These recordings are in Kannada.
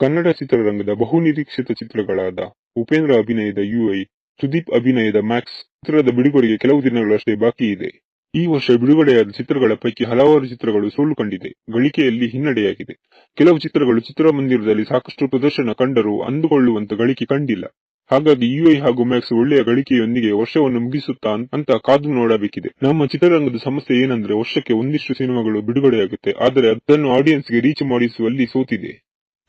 ಕನ್ನಡ ಚಿತ್ರರಂಗದ ಬಹುನಿರೀಕ್ಷಿತ ಚಿತ್ರಗಳಾದ ಉಪೇಂದ್ರ ಅಭಿನಯದ ಯುಐ, ಸುದೀಪ್ ಅಭಿನಯದ ಮ್ಯಾಕ್ಸ್, ಚಿತ್ರದ ಬಿಡುಗಡೆಗೆ ಕೆಲವು ದಿನಗಳಷ್ಟೇ ಬಾಕಿ ಇದೆ. ಈ ವರ್ಷ ಬಿಡುಗಡೆಯಾದ ಚಿತ್ರಗಳ ಪೈಕಿ ಹಲವಾರು ಚಿತ್ರಗಳು ಸೋಲು ಕಂಡಿದೆ. ಗಳಿಕೆಯಲ್ಲಿ ಹಿನ್ನಡೆಯಾಗಿದೆ. ಕೆಲವು ಚಿತ್ರಗಳು ಚಿತ್ರಮಂದಿರದಲ್ಲಿ ಸಾಕಷ್ಟು ಪ್ರದರ್ಶನ ಕಂಡರೂ ಅಂದುಕೊಳ್ಳುವಂತ ಗಳಿಕೆ ಕಂಡಿಲ್ಲ. ಹಾಗಾಗಿ ಯುಐ ಹಾಗೂ ಮ್ಯಾಕ್ಸ್ ಒಳ್ಳೆಯ ಗಳಿಕೆಯೊಂದಿಗೆ ವರ್ಷವನ್ನು ಮುಗಿಸುತ್ತಾ ಅಂತ ಕಾದು ನೋಡಬೇಕಿದೆ. ನಮ್ಮ ಚಿತ್ರರಂಗದ ಸಮಸ್ಯೆ ಏನಂದ್ರೆ ವರ್ಷಕ್ಕೆ ಒಂದಿಷ್ಟು ಸಿನಿಮಾಗಳು ಬಿಡುಗಡೆಯಾಗುತ್ತೆ. ಆದರೆ ಅದನ್ನು ಆಡಿಯನ್ಸ್ಗೆ ರೀಚ್ ಮಾಡಿಸುವಲ್ಲಿ ಸೋತಿದೆ.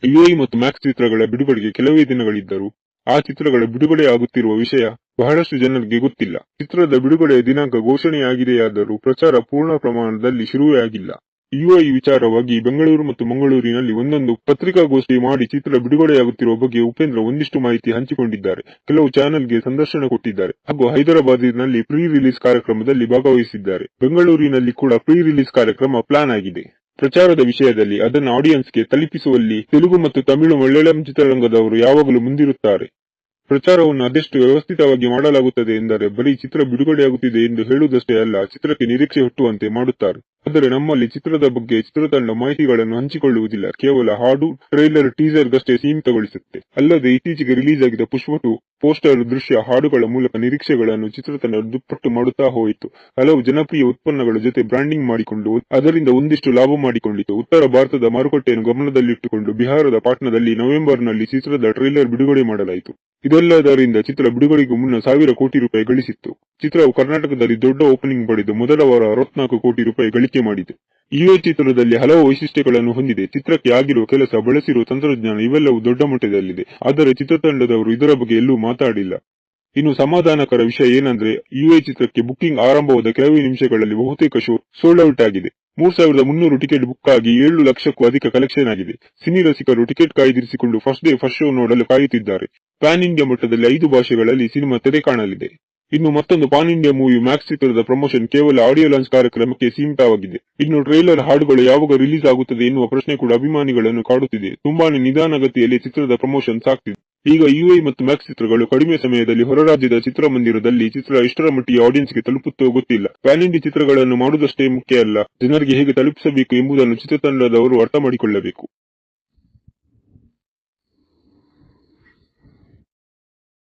ಯುಐ ಮತ್ತು ಮ್ಯಾಕ್ಸ್ ಚಿತ್ರಗಳ ಬಿಡುಗಡೆಗೆ ಕೆಲವೇ ದಿನಗಳಿದ್ದರೂ, ಆ ಚಿತ್ರಗಳ ಬಿಡುಗಡೆಯಾಗುತ್ತಿರುವ ವಿಷಯ ಬಹಳಷ್ಟು ಜನರಿಗೆ ಗೊತ್ತಿಲ್ಲ. ಚಿತ್ರದ ಬಿಡುಗಡೆಯ ದಿನಾಂಕ ಘೋಷಣೆಯಾಗಿದೆಯಾದರೂ ಪ್ರಚಾರ ಪೂರ್ಣ ಪ್ರಮಾಣದಲ್ಲಿ ಶುರುವೇ ಆಗಿಲ್ಲ ಯುಐ ವಿಚಾರವಾಗಿ ಬೆಂಗಳೂರು ಮತ್ತು ಮಂಗಳೂರಿನಲ್ಲಿ ಒಂದೊಂದು ಪತ್ರಿಕಾಗೋಷ್ಠಿ ಮಾಡಿ ಚಿತ್ರ ಬಿಡುಗಡೆಯಾಗುತ್ತಿರುವ ಬಗ್ಗೆ ಉಪೇಂದ್ರ ಒಂದಿಷ್ಟು ಮಾಹಿತಿ ಹಂಚಿಕೊಂಡಿದ್ದಾರೆ. ಕೆಲವು ಚಾನೆಲ್ಗೆ ಸಂದರ್ಶನ ಕೊಟ್ಟಿದ್ದಾರೆ. ಹಾಗೂ ಹೈದರಾಬಾದಿನಲ್ಲಿ ಪ್ರೀ ರಿಲೀಸ್ ಕಾರ್ಯಕ್ರಮದಲ್ಲಿ ಭಾಗವಹಿಸಿದ್ದಾರೆ. ಬೆಂಗಳೂರಿನಲ್ಲಿ ಕೂಡ ಪ್ರೀ ರಿಲೀಸ್ ಕಾರ್ಯಕ್ರಮ ಪ್ಲಾನ್ ಆಗಿದೆ. ಪ್ರಚಾರದ ವಿಷಯದಲ್ಲಿ ಅದನ್ನು ಆಡಿಯನ್ಸ್ಗೆ ತಲುಪಿಸುವಲ್ಲಿ ತೆಲುಗು ಮತ್ತು ತಮಿಳು ಮಲಯಾಳಂ ಚಿತ್ರರಂಗದವರು ಯಾವಾಗಲೂ ಮುಂದಿರುತ್ತಾರೆ. ಪ್ರಚಾರವನ್ನು ಅದೆಷ್ಟು ವ್ಯವಸ್ಥಿತವಾಗಿ ಮಾಡಲಾಗುತ್ತದೆ ಎಂದರೆ ಬರೀ ಚಿತ್ರ ಬಿಡುಗಡೆಯಾಗುತ್ತಿದೆ ಎಂದು ಹೇಳುವುದಷ್ಟೇ ಅಲ್ಲ, ಚಿತ್ರಕ್ಕೆ ನಿರೀಕ್ಷೆ ಹುಟ್ಟುವಂತೆ ಮಾಡುತ್ತಾರೆ. ಆದರೆ ನಮ್ಮಲ್ಲಿ ಚಿತ್ರದ ಬಗ್ಗೆ ಚಿತ್ರತಂಡ ಮಾಹಿತಿಗಳನ್ನು ಹಂಚಿಕೊಳ್ಳುವುದಿಲ್ಲ. ಕೇವಲ ಹಾಡು, ಟ್ರೈಲರ್, ಟೀಸರ್ಗಷ್ಟೇ ಸೀಮಿತಗೊಳಿಸುತ್ತೆ. ಅಲ್ಲದೆ ಇತ್ತೀಚೆಗೆ ರಿಲೀಸ್ ಆಗಿದ್ದ ಪುಷ್ಪ ಟು ಪೋಸ್ಟರ್ ದೃಶ್ಯ ಹಾಡುಗಳ ಮೂಲಕ ನಿರೀಕ್ಷೆಗಳನ್ನು ಚಿತ್ರತಂಡ ದುಪ್ಪಟ್ಟು ಮಾಡುತ್ತಾ ಹೋಯಿತು. ಹಲವು ಜನಪ್ರಿಯ ಉತ್ಪನ್ನಗಳ ಜೊತೆ ಬ್ರಾಂಡಿಂಗ್ ಮಾಡಿಕೊಂಡು, ಅದರಿಂದ ಒಂದಿಷ್ಟು ಲಾಭ ಮಾಡಿಕೊಂಡಿತು. ಉತ್ತರ ಭಾರತದ ಮಾರುಕಟ್ಟೆಯನ್ನು ಗಮನದಲ್ಲಿಟ್ಟುಕೊಂಡು ಬಿಹಾರದ ಪಾಟ್ನಾದಲ್ಲಿ ನವೆಂಬರ್ನಲ್ಲಿ ಚಿತ್ರದ ಟ್ರೈಲರ್ ಬಿಡುಗಡೆ ಮಾಡಲಾಯಿತು. ಇದೆಲ್ಲದರಿಂದ ಚಿತ್ರ ಬಿಡುಗಡೆಗೂ ಮುನ್ನ ಸಾವಿರ ಕೋಟಿ ರೂಪಾಯಿ ಗಳಿಸಿತ್ತು. ಚಿತ್ರವು ಕರ್ನಾಟಕದಲ್ಲಿ ದೊಡ್ಡ ಓಪನಿಂಗ್ ಪಡೆದು ಮೊದಲ ವಾರ ಅರವತ್ನಾಲ್ಕು ಕೋಟಿ ರೂಪಾಯಿ ಮಾಡಿದೆ ಯುಎ ಚಿತ್ರದಲ್ಲಿ ಹಲವು ವೈಶಿಷ್ಟ್ಯಗಳನ್ನು ಹೊಂದಿದೆ. ಚಿತ್ರಕ್ಕೆ ಆಗಿರುವ ಕೆಲಸ ಬಳಸಿರುವ ತಂತ್ರಜ್ಞಾನ ಇವೆಲ್ಲವೂ ದೊಡ್ಡ ಮಟ್ಟದಲ್ಲಿದೆ. ಆದರೆ ಚಿತ್ರತಂಡದವರು ಇದರ ಬಗ್ಗೆ ಎಲ್ಲೂ ಮಾತಾಡಿಲ್ಲ. ಇನ್ನು ಸಮಾಧಾನಕರ ವಿಷಯ ಏನಂದ್ರೆ ಯುಎ ಚಿತ್ರಕ್ಕೆ ಬುಕ್ಕಿಂಗ್ ಆರಂಭವಾದ ಕೆಲವೇ ನಿಮಿಷಗಳಲ್ಲಿ ಬಹುತೇಕ ಶೋ ಸೋಲ್ಡ್ ಔಟ್ ಆಗಿದೆ. ಮೂರ್ ಸಾವಿರದ ಮುನ್ನೂರು ಟಿಕೆಟ್ ಬುಕ್ ಆಗಿ ಏಳು ಲಕ್ಷಕ್ಕೂ ಅಧಿಕ ಕಲೆಕ್ಷನ್ ಆಗಿದೆ. ಸಿನಿ ರಸಿಕರು ಟಿಕೆಟ್ ಕಾಯ್ದಿರಿಸಿಕೊಂಡು ಫಸ್ಟ್ ಡೇ ಫಸ್ಟ್ ಶೋ ನೋಡಲು ಕಾಯುತ್ತಿದ್ದಾರೆ. ಪ್ಯಾನ್ ಇಂಡಿಯಾ ಮಟ್ಟದಲ್ಲಿ ಐದು ಭಾಷೆಗಳಲ್ಲಿ ಸಿನಿಮಾ ತೆರೆ ಕಾಣಲಿದೆ. ಇನ್ನು ಮತ್ತೊಂದು ಪಾನ್ ಇಂಡಿಯಾ ಮೂವಿ ಮ್ಯಾಕ್ಸ್ ಚಿತ್ರದ ಪ್ರಮೋಷನ್ ಕೇವಲ ಆಡಿಯೋ ಲಾಂಚ್ ಕಾರ್ಯಕ್ರಮಕ್ಕೆ ಸೀಮಿತವಾಗಿದೆ. ಇನ್ನು ಟ್ರೈಲರ್ ಹಾಡುಗಳು ಯಾವಾಗ ರಿಲೀಸ್ ಆಗುತ್ತದೆ ಎನ್ನುವ ಪ್ರಶ್ನೆ ಕೂಡ ಅಭಿಮಾನಿಗಳನ್ನು ಕಾಡುತ್ತಿದೆ. ತುಂಬಾನೇ ನಿಧಾನಗತಿಯಲ್ಲಿ ಚಿತ್ರದ ಪ್ರಮೋಷನ್ ಸಾಕ್ತಿದೆ. ಈಗ ಯುಐ ಮತ್ತು ಮ್ಯಾಕ್ಸ್ ಚಿತ್ರಗಳು ಕಡಿಮೆ ಸಮಯದಲ್ಲಿ ಹೊರರಾಜ್ಯದ ಚಿತ್ರಮಂದಿರದಲ್ಲಿ ಚಿತ್ರ ಎಷ್ಟರ ಮಟ್ಟಿಗೆ ಆಡಿಯನ್ಸ್ಗೆ ತಲುಪುತ್ತೋ ಗೊತ್ತಿಲ್ಲ. ಪ್ಯಾನ್ ಇಂಡಿ ಚಿತ್ರಗಳನ್ನು ಮಾಡುವುದಷ್ಟೇ ಮುಖ್ಯ ಅಲ್ಲ. ಜನರಿಗೆ ಹೇಗೆ ತಲುಪಿಸಬೇಕು ಎಂಬುದನ್ನು ಚಿತ್ರತಂಡದವರು ಅರ್ಥ ಮಾಡಿಕೊಳ್ಳಬೇಕು